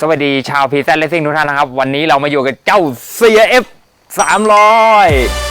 สวัสดีชาวพีแซเลสซิ่งทุกท่านนะครับ วันนี้เรามาอยู่กับเจ้า CF 300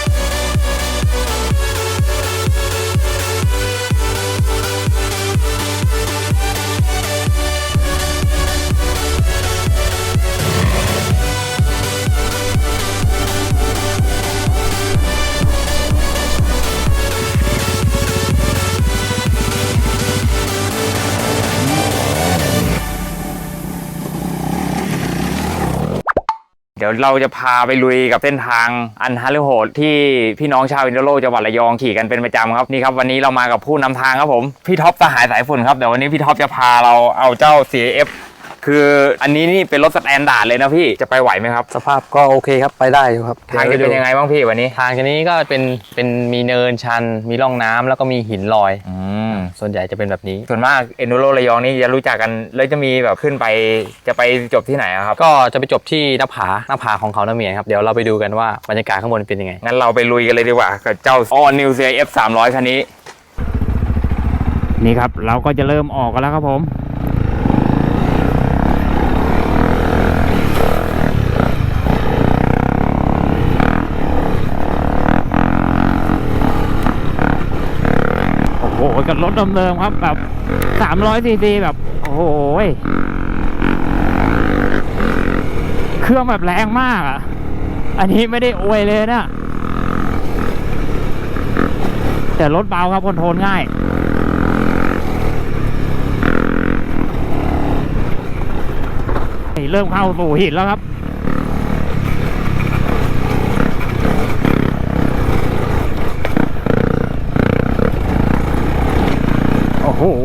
เดี๋ยวเราจะพาไปลุยกับเส้นทางอันฮารุโหดที่พี่น้องชาวอินโดโลจังหวัดระยองขี่กันเป็นประจำครับนี่ครับวันนี้เรามากับผู้นำทางครับผมพี่ท็อปสหายสายฝุ่นครับเดี๋ยววันนี้พี่ท็อปจะพาเราเอาเจ้า CF คืออันนี้นี่เป็นรถสแตนดาร์ดเลยนะพี่จะไปไหวไหมครับ สภาพก็โอเคครับไปได้อยู่ครับทางจะเป็นยังไงบ้างพี่วันนี้ ทางนี้ก็เป็นเป็นมีเนินชัน มีร่องน้ำแล้วก็มีหินลอยอืม ส่วนใหญ่จะเป็นแบบนี้ ส่วนมากเอ็นโดโลระยองนี่จะรู้จักกันแล้วจะมีแบบขึ้นไปจะไปจบที่ไหนอะครับ ก็จะไปจบที่หน้าผาหน้าผาของเขาน้าเมียครับ เดี๋ยวเราไปดูกันว่าบรรยากาศข้างบนเป็นยังไง งั้นเราไปลุยกันเลยดีกว่ากับเจ้า All New CF 300คันนี้ นี่ครับ เราก็จะเริ่มออกกันแล้วครับผม โอ้โหกับรถเดิมๆครับแบบ300ซีซีแบบ โอ้โหยเครื่องแบบแรงมากอะ อันนี้ไม่ได้อวยเลยนะ แต่รถเบาครับคอนโทรลง่ายเริ่มเข้าสู่หินแล้วครับ โอ้โห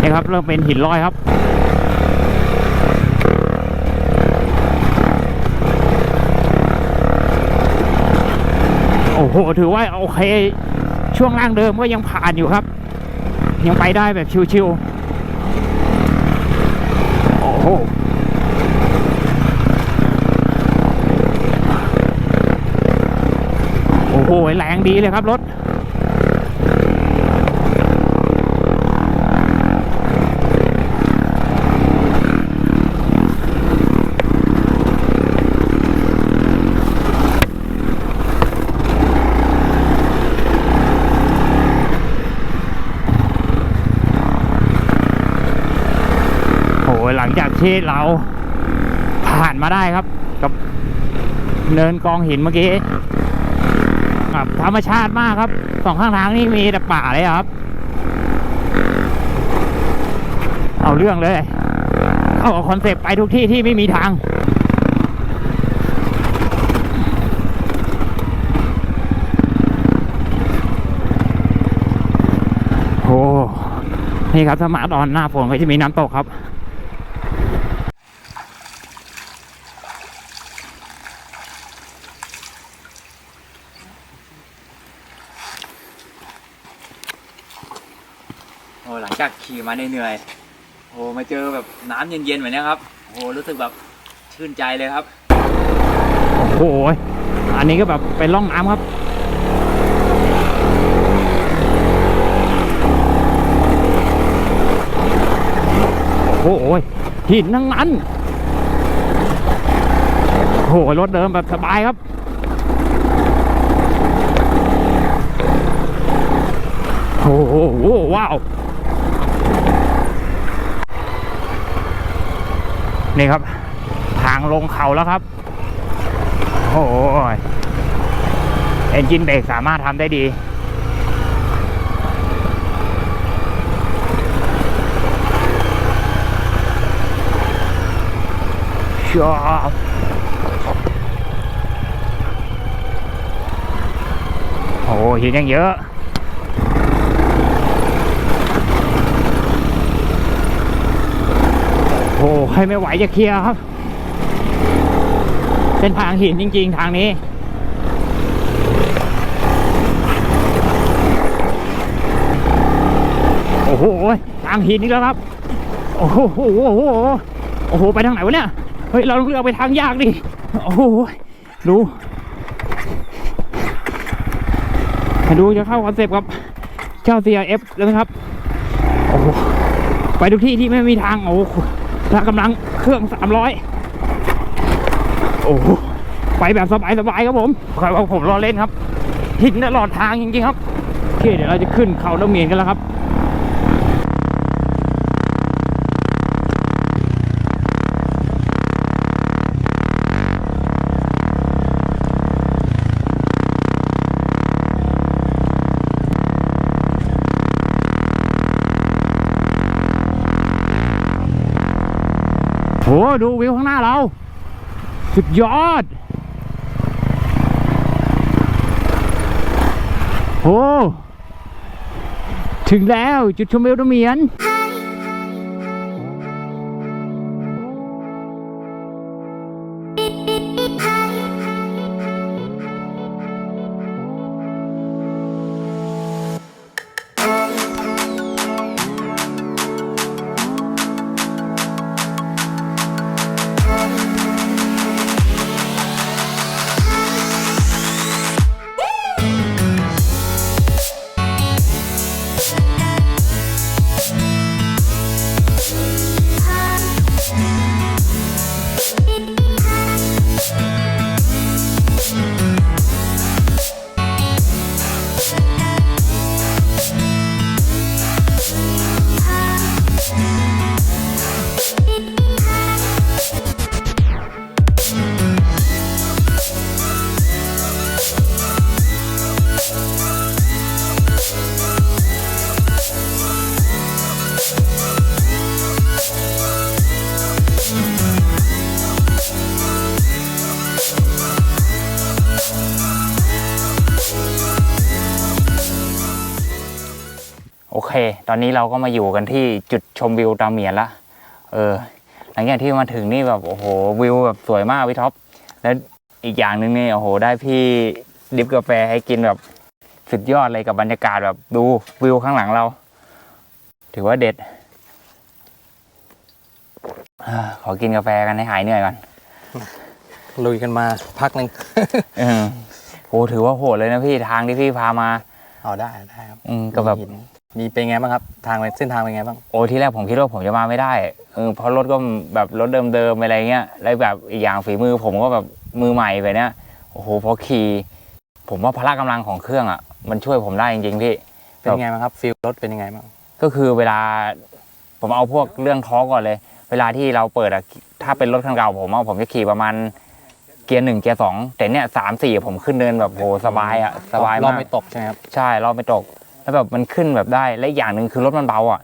นี่ครับเริ่มเป็นหินลอยครับโอ้โหถือว่าโอเค ช่วงล่างเดิมก็ยังผ่านอยู่ครับ ยังไปได้แบบชิวๆโอ้โหโอ้โหแรงดีเลยครับรถ โอ้โหหลังจาก ที่เราผ่านมาได้ครับ กับเนินกองหินเมื่อกี้ครับธรรมชาติมากครับสองข้างทางนี่มีแต่ป่าเลยครับ เอาเรื่องเลย เข้ากับคอนเซปต์ไปทุกที่ที่ไม่มีทางโอ้นี่ครับสมาร์ทออนหน้าฝนก็จะมีน้ำตกครับ โอ้หลังจากขี่ มาเหนื่อยๆโอ้มาเจอแบบน้ำเย็นๆแบบนี้ครับโอ้รู้สึกแบบชื่นใจเลยครับ โอ้โหอันนี้ก็แบบเป็นร่องน้ำครับโอ้โหหินทั้งนั้นโอ้โหรถเดิมแบบสบายครับโอ้โหว้าว นี่ครับ ทางลงเขาแล้วครับ โอ้โหเอนจินเบรกสามารถทำได้ดี ชอบโอ้โหหินยังเยอะ โอ้ ให้ไม่ไหวจะเคลียร์ครับ เป็นทางหินจริง ๆ ทางนี้ โอ้โหทางหินนี่แล้วครับ โอ้โหโอ้โหโอ้โห ไปทางไหนวะเนี่ย เฮ้ย เราเลือกไปทางยากดิ โอ้โห ดูดูจะเข้าคอนเซปต์กับเจ้า CRF แล้วนะครับ โอ้โหไปทุกที่ที่ไม่มีทาง โอ้ พละกำลังเครื่องสามร้อยโอ้ไปแบบสบายสบายครับผมคอยว่าผมรอเล่นครับหินตลอดทางจริงๆครับโอเคเดี๋ยวเราจะขึ้นเขาดำเมียนกันแล้วครับ ดูวิวข้างหน้าเรา สุดยอด โอ้ ถึงแล้วจุดชมวิวดเมียน โอเค ตอนนี้เราก็มาอยู่กันที่จุดชมวิวดาวเมียนละเออ หลังจากที่มาถึงนี่แบบโอ้โหวิวแบบสวยมากพี่ท็อป แล้วอีกอย่างหนึ่งนี่โอ้โห ได้พี่ดิฟกาแฟให้กินแบบสุดยอดเลยกับบรรยากาศแบบดูวิวข้างหลังเรา ถือว่าเด็ดอาขอกินกาแฟกันให้หายเหนื่อยก่อน ลุยกันมาพักหนึ่งเออโหถือว่าโหดเลยนะพี่ทางที่พี่พามา เอาได้ได้ครับ อืมก็แบบ มีหินมีเป็นไงบ้างครับทางเส้นทางเป็นไงบ้างโอ้ที่แรกผมคิดว่าผมจะมาไม่ได้เออเพราะรถก็แบบรถเดิมๆอะไรเงี้ยแล้วแบบอีกอย่างฝีมือผมก็แบบมือใหม่ไปเนี้ยโอ้โหพอขี่ผมว่าพละกำลังของเครื่องอะ มันช่วยผมได้จริงๆพี่เป็นยังไงบ้างครับฟิลรถเป็นยังไงบ้างก็คือเวลาผมเอาพวกเรื่องท้อก่อนเลย เวลาที่เราเปิดอะถ้าเป็นรถคันเก่าผมอะผมจะขี่ประมาณเกียร์หนึ่งเกียร์สองแต่เนี้ยสามสี่ผมขึ้นเนินแบบโหสบายอะสบายรอบมากไม่ตกใช่ไหมครับใช่รอบไม่ตก แล้วแบบมันขึ้นแบบได้และอีกอย่างหนึ่งคือรถมันเบาอะ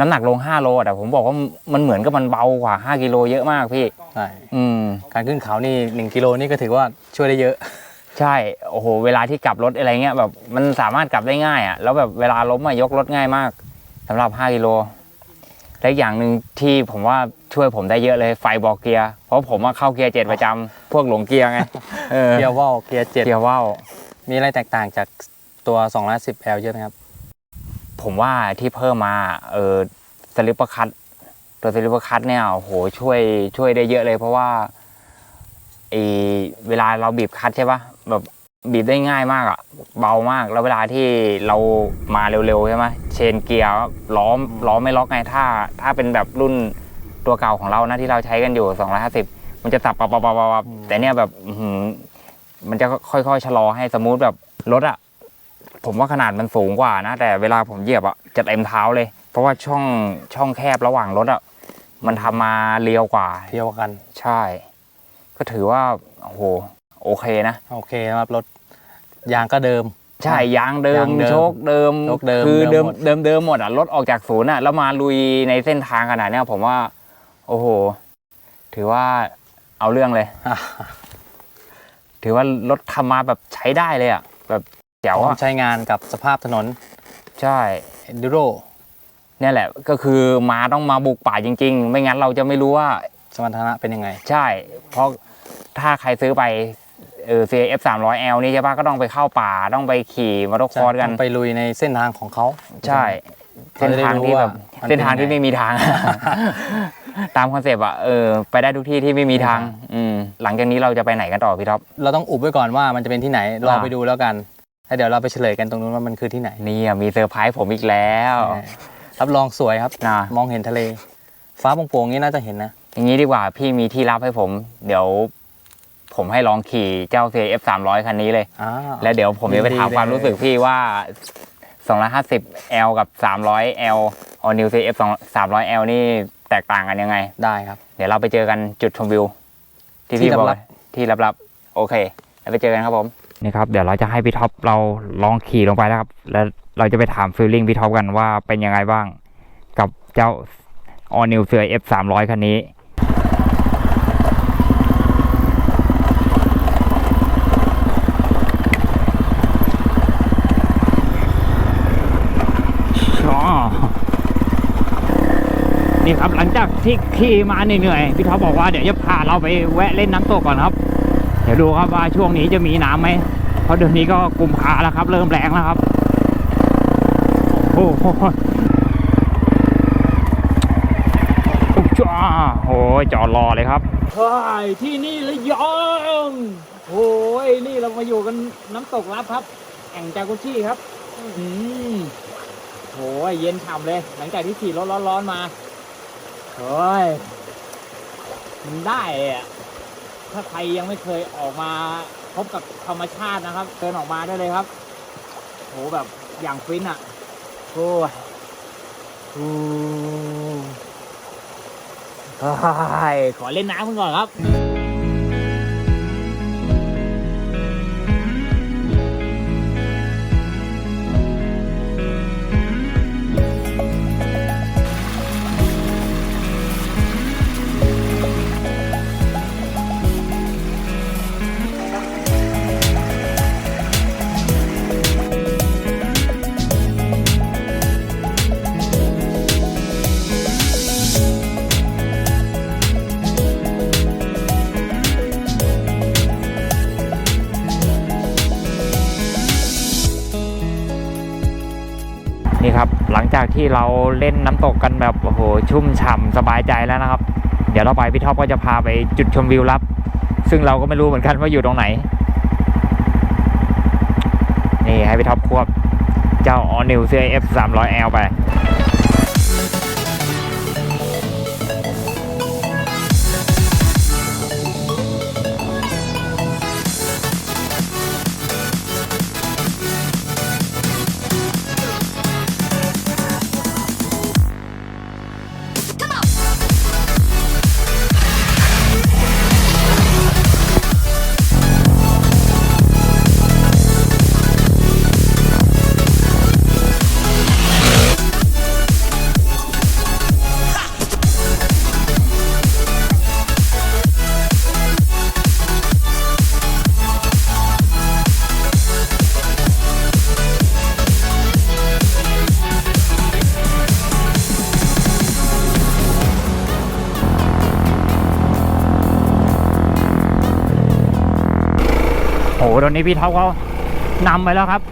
น้ำหนักลง5โลอะแต่ผมบอกว่ามันเหมือนกับมันเบากว่า5กิโลเยอะมากพี่ใช่อืมการขึ้นเขานี่หนึ่งกิโลนี่ก็ถือว่าช่วยได้เยอะ ใช่โอ้โห เวลาที่กลับรถอะไรเงี้ยแบบมันสามารถกลับได้ง่ายอะแล้วแบบเวลาล้มอะยกรถง่ายมากสำหรับ5กิโลและอีกอย่างหนึ่งที่ผมว่าช่วยผมได้เยอะเลยไฟบอกเกียร์เพราะผมว่าเข้าเกียร์เจ็ดประจำพวกหลงเกียร์ไงเออเกียร์ว่าวเกียร์เจ็ดเกียร์ว่าวมีอะไรแตกต่างจาก ตัว 210L เยอะไหมครับ ผมว่าที่เพิ่มมาเออสลิปเปอร์คัตตัวสลิปเปอร์คัตเนี่ยโอ้โหช่วยช่วยได้เยอะเลยเพราะว่าไอเวลาเราบีบคัตใช่ปะแบบบีบได้ง่ายมากอะเบามากแล้วเวลาที่เรามาเร็วๆใช่ไหมเชนเกียร์ล้อมล้อไม่ล็อกไงถ้า ถ้าเป็นแบบรุ่นตัวเก่าของเรานะที่เราใช้กันอยู่ 250 มันจะสับปับปับปับปับแต่เนี่ยแบบอื้อหือมันจะค่อยๆชะลอให้สมูทแบบรถอะ ผมว่าขนาดมันสูงกว่านะ แต่เวลาผมเหยียบอะจะเต็มเท้าเลย เพราะว่าช่องช่องแคบระหว่างรถอะมันทำมาเรียวกว่าเที่ยวกัน ใช่ ก็ถือว่าโอ้โหโอเคนะโอเคครับรถยางก็เดิม ใช่ยางเดิมยางเดิมโชคเดิมโชคเดิมคือเดิเดิมมหมดเดิมเดิมหมดอะรถออกจากศูนย์อะแล้วมาลุยในเส้นทางขนาดเนี้ยผมว่า โอ้โห ถือว่าเอาเรื่องเลยอะถือว่ารถทำมาแบบใช้ได้เลยอะ แบบแจ๋วพร้อมอะใช้งานกับสภาพถนนใช่ Enduro เนี่ยแหละก็คือมาต้องมาบุกป่าจริง ๆ ไม่งั้นเราจะไม่รู้ว่า สมรรถนะเป็นยังไง ใช่ เพราะถ้าใครซื้อไปเออ CF 300L นี่ใช่ปะก็ต้องไปเข้าป่าต้องไปขี่มอเตอร์คอร์สกัน ต้องไปลุยในเส้นทางของเขา ใช่เขาเส้นจะได้ทางรู้ที่แบบว่ามันเป็นเส้นทางที่ยังไงไม่มีทาง ตามคอนเซปต์อะเออไปได้ทุกที่ที่ไม่มีทาง อืมหลังจากนี้เราจะไปไหนกันต่อพี่ท็อป เราต้องอุบไว้ก่อนว่ามันจะเป็นที่ไหนรออ่าไปดูแล้วกัน แล้วเดี๋ยวเราไปเฉลยกันตรงนู้นว่ามันคือที่ไหน นี่อะมีเซอร์ไพรส์ผมอีกแล้ว รับรองสวยครับ นะมองเห็นทะเล ฟ้าโปร่งๆนี้น่าจะเห็นนะ อย่างนี้ดีกว่าพี่มีที่รับให้ผม เดี๋ยว ผมให้ลองขี่เจ้า CF 300 คันนี้เลยอ่าแล้วเดี๋ยวผมจะไปถามดีๆความเลยรู้สึกพี่ว่า 250L กับ 300L All New CF 300L นี่แตกต่างกันยังไง ได้ครับ เดี๋ยวเราไปเจอกันจุดชมวิว ที่ที่พี่บอกลับ ที่ลับๆโอเค แล้วไปเจอกันครับผม นี่ครับ เดี๋ยวเราจะให้พี่ท็อปเราลองขี่ลงไปแล้วครับ แล้วเราจะไปถามฟีลลิ่งพี่ท็อปกันว่าเป็นยังไงบ้าง กับเจ้า All New เสือ F 300คันนี้อ๋อนี่ครับหลังจากที่ขี่มาเหนื่อยๆพี่ท็อปบอกว่าเดี๋ยวจะพาเราไปแวะเล่นน้ำตกก่อนครับ ดี๋ยวดูครับว่าช่วงนี้จะมีน้ำไหมเพราะเดี๋ยวนี้ก็กุมภาแล้วครับ เริ่มแรงแล้วครับ โอ้โหจ้าโอ้ยจอดรอเลยครับใช่ที่นี่ระยองโอ้ยนี่เรามาอยู่กันน้ำตกรับครับ แอ่งจากุชี่ครับ อืมโหยเย็นฉ่ำเลย หลังจากที่ขี่รถร้อนๆมาเฮ้ยมันได้อะ ถ้าใครยังไม่เคยออกมาพบกับธรรมชาตินะครับเดินออกมาได้เลยครับโหแบบอย่างฟินอะโอ้ยอู้เฮ้ยขอเล่นน้ำกันก่อนครับ ที่เราเล่นน้ำตกกันแบบโอ้โหชุ่มฉ่ำสบายใจแล้วนะครับ เดี๋ยวเราไปพี่ท็อปก็จะพาไปจุดชมวิวลับ ซึ่งเราก็ไม่รู้เหมือนกันว่าอยู่ตรงไหน นี่ให้พี่ท็อปควบเจ้าออนิวเซีย F 3 0 0 L ไป ตอนนี้พี่ท็อปเขานำไปแล้วครับ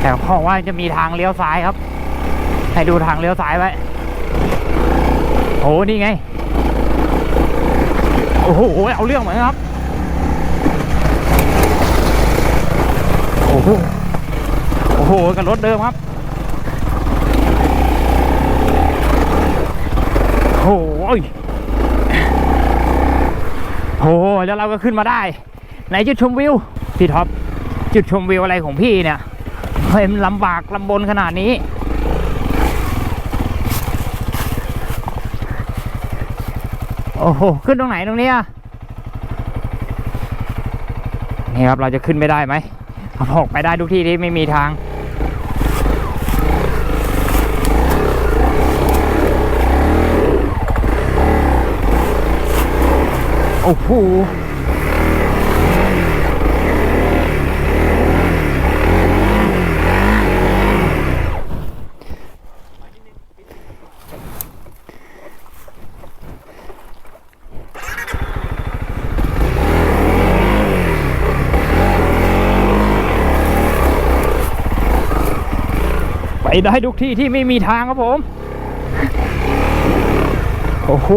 แต่เขาบอว่าจะมีทางเลี้ยวซ้ายครับ ให้ดูทางเลี้ยวซ้ายไว้โหนี่ไง โอ้โห เอาเรื่องเหมือนครับ โอ้โห โอ้โห กับรถเดิมครับ โอ้ยโหแล้วเราก็ขึ้นมาได้ ไหนจุดชมวิว พี่ท็อปจุดชมวิวอะไรของพี่เนี่ยเฮ้ยมันลำบากลำบนขนาดนี้ โอ้โห ขึ้นตรงไหนตรงนี้นี่ครับเราจะขึ้นไม่ได้ไหมเขาบอกไปได้ทุกที่ที่ไม่มีทางโอ้โห ไปได้ทุกที่ที่ไม่มีทางครับผม โอ้โห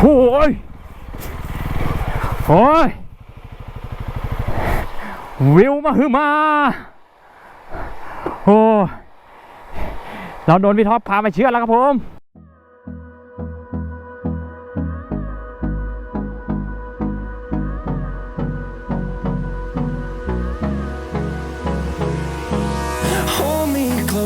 โอ้ยโอ้ย วิวมาฮือมา โอ้ เราโดนพี่ท็อปพามาเชื่อแล้วครับผม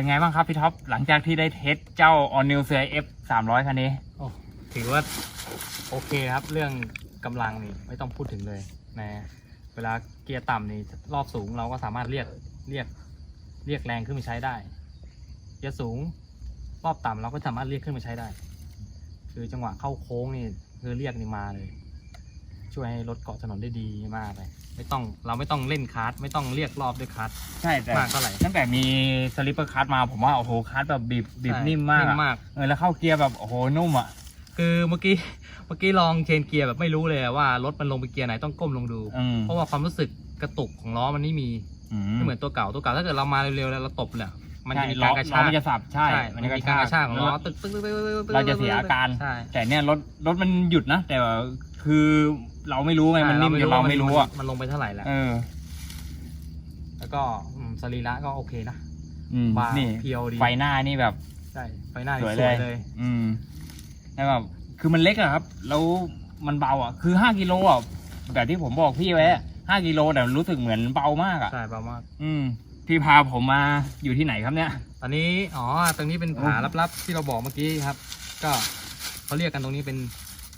เป็นไงบ้างครับพี่ท็อป หลังจากที่ได้เทสเจ้า All New c F 300 คันนี้ โอ้ถือว่าโอเคครับ เรื่องกำลังนี่ไม่ต้องพูดถึงเลยนะเวลาเกียร์ต่ำนี่รอบสูงเราก็สามารถเรียกเรียกเรียกแรงขึ้นมาใช้ได้ เกียร์สูงรอบต่ำเราก็สามารถเรียกขึ้นมาใช้ได้ คือจังหวะเข้าโค้งนี่คือเรียกนี่มาเลย ช่วยให้รถเกาะถนนได้ดีมากเลย ไม่ต้องเราไม่ต้องเล่นคาร์ดไม่ต้องเรียกรอบด้วยคาร์ดใช่แต่มากเท่าไหร่ตั้งแต่มีสลิปเปอร์คัตมาผมว่าโอ้โหคัตแบบบีบบีบใช่นิ่มมากนิ่อะมมาก เออแล้วเข้าเกียร์แบบโอ้โหนุ่มอะ คือเมื่อกี้เมื่อกี้ลองเชนเกียร์แบบไม่รู้เลยว่ารถมันลงไปเกียร์ไหนต้องก้มลงดู อืมเพราะว่าความรู้สึกกระตุกของล้อมันไม่มีอืไม่เหมือนตัวเก่าตัวเก่าถ้าเกิดเรามาเร็วๆแล้วเราตบเนี่ย มันจะมีล้กาอรกระล้ชาอกมันจะสับใช่ใช่มันจะมีการกระชากของล้อตึกตึกตึกตึกตึกตึกเราจะเสียอาการ ใช่แต่แต่เนี่ยรถรถมันหยุดนะ แต่ว่าคือเราไม่รู้ไงมันนิ่มจนเราไม่รู้อะมันลงไปเท่าไหร่แล้วเออ แล้วก็อืมสรีระก็โอเคนะอืมบางนี่เพียวดีไฟหน้านี่แบบใช่ไฟหน้าสนี่วยสเลวยยเลย อืมแล้วแบบคือมันเล็กอะครับ แล้วมันเบาอะคือห้ากิโลอะแบบที่ผมบอกพี่ไว้ห้ากิโลแต่รู้สึกเหมือนเบามากอะใช่ประมาณอืม พี่พาผมมาอยู่ที่ไหนครับเนี่ย ตอนนี้ อ๋อ ตรงนี้เป็นผาลับๆ ที่เราบอกเมื่อกี้ครับ ก็เขาเรียกกันตรงนี้เป็น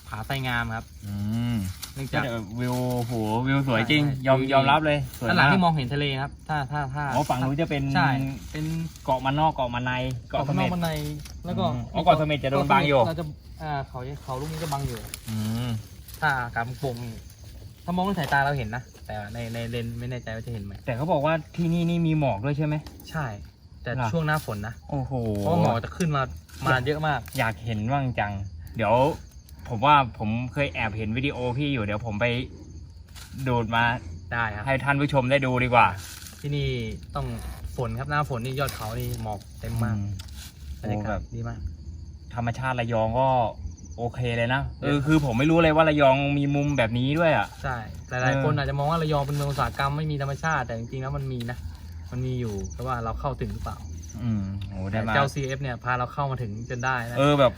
ผาไตงามครับ อืมเนื่องก็จากเดี๋ยววิวโหวิวสวยจริงใช่ยอมวิวดียอมรับเลยสวยด้านหลังมากที่มองเห็นทะเลครับ ถ้าถ้าถ้าอ๋อฝั่งนู้นจะเป็นใช่เป็นเกาะมันนอกเกาะมันในเกาะเกาะเสข้างนม็อกดบันไดแล้วก็อืมอ๋อเกาะเสม็ดจะโดนบังอยู่เราจะอ่าเขาเขาลูกนี้จะบังอยู่ อืมถ้าอากาศมันโปร่งนี่ ถ้ามองด้วยสายตาเราเห็นนะ แต่ในในเลนส์ไม่แน่ใจว่าจะเห็นไหมแต่เขาบอกว่าที่นี่นี่มีหมอกด้วยใช่ไหม ใช่ แต่เหรอ ช่วงหน้าฝนนะโอ้โห เพราะว่าหมอกจะขึ้นมามาเยอะมาก อยากเห็นบ้างจัง เดี๋ยว ผมว่าผมเคยแอบเห็นวิดีโอพี่อยู่เดี๋ยวผมไปดูดมาได้ครับ ให้ท่านผู้ชมได้ดูดีกว่าที่นี่ต้องฝนครับหน้าฝนนี่ยอดเขานี่หมอกเต็มมากอืบรรยาโอ้กาแบศบดีมาก ธรรมชาติระยองก็ โอเคเลยนะเออเออคือผมไม่รู้เลยว่าระยองมีมุมแบบนี้ด้วยอะใช่หลายเออๆคนอาจจะมองว่าระยองเป็นเมืองอุตสาหกรรมไม่มีธรรมชาติแต่จริงๆแล้วมันมีนะมันมีอยู่แต่ว่าเราเข้าถึงหรือเปล่า อืมโอ้ได้แต่มาเจ้า CF เนี่ยพาเราเข้ามาถึงจนได้นะเออแบบ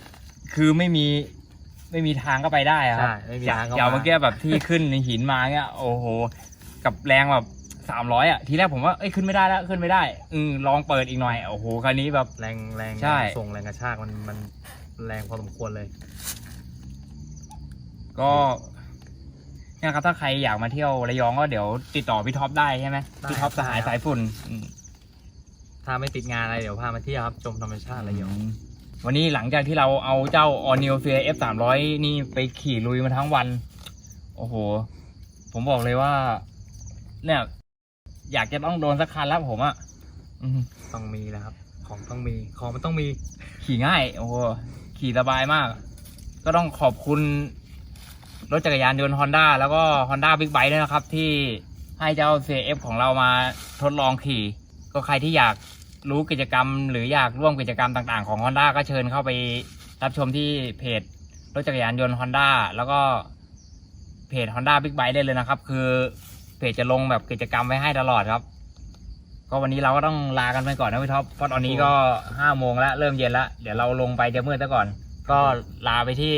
คือไม่มีไม่มีทางก็ไปได้อะครับใช่ไม่มีอย่าทางเข้าอย่ามาเมื่อกี้แบบที่ขึ้นในหินมาเงี้ยโอ้โห กับแรงแบบสามร้อยอะทีแรกผมว่าเอ้ยขึ้นไม่ได้แล้วขึ้นไม่ได้ อืมลองเปิดอีกหน่อยโอ้โหคันนี้แบบแรงแรงใช่ส่งแรงกระชากมันมัน แรงพอสมควรเลย ก็เนี่ยครับถ้าใครอยากมาเที่ยวระยองก็เดี๋ยวติดต่อพี่ท็อปได้ใช่ไหมได้พี่ท็อปสหายได้ครับ สายฝุ่นอืมถ้าไม่ติดงานอะไรเดี๋ยวพามาเที่ยวครับชมธรรมชาติระยอง วันนี้หลังจากที่เราเอาเจ้า All New f e a F 3 0 0นี่ไปขี่ลุยมาทั้งวัน โอ้โห ผมบอกเลยว่า เนี่ย อยากจะต้องโดนสักคันแล้วผมอะอืมต้องมีแล้วครับ ของต้องมีของมันต้องมีขี่ง่าย โอ้โห ขี่สบายมาก ก็ต้องขอบคุณ รถจักรยานยนต์ Honda แล้วก็ Honda Big Bike ด้วยนะครับ ที่ให้เจ้า CF ของเรามาทดลองขี่ ก็ใครที่อยากรู้กิจกรรม หรืออยากร่วมกิจกรรมต่างๆของ Honda ก็เชิญเข้าไปรับชมที่เพจรถจักรยานยนต์ Honda แล้วก็เพจ Honda Big Bike ได้เลยนะครับ คือเพจจะลงแบบกิจกรรมไว้ให้ตลอดครับ ก็วันนี้เราก็ต้องลากันไปก่อนนะพี่ท็อปเพราะตอนนี้ก็ห้าโมงแล้วเริ่มเย็นแล้วเดี๋ยวเราลงไปจะมืดซะก่อน ก็ลาไปที่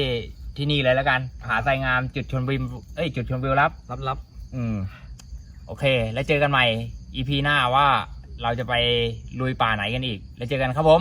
ที่นี่เลยแล้วกันผาไซงามจุดชมวิวเอ้ยจุดชมวิวรับรับรับอืม โอเค แล้วเจอกันใหม่ EP หน้าว่าเราจะไปลุยป่าไหนกันอีก แล้วเจอกันครับผม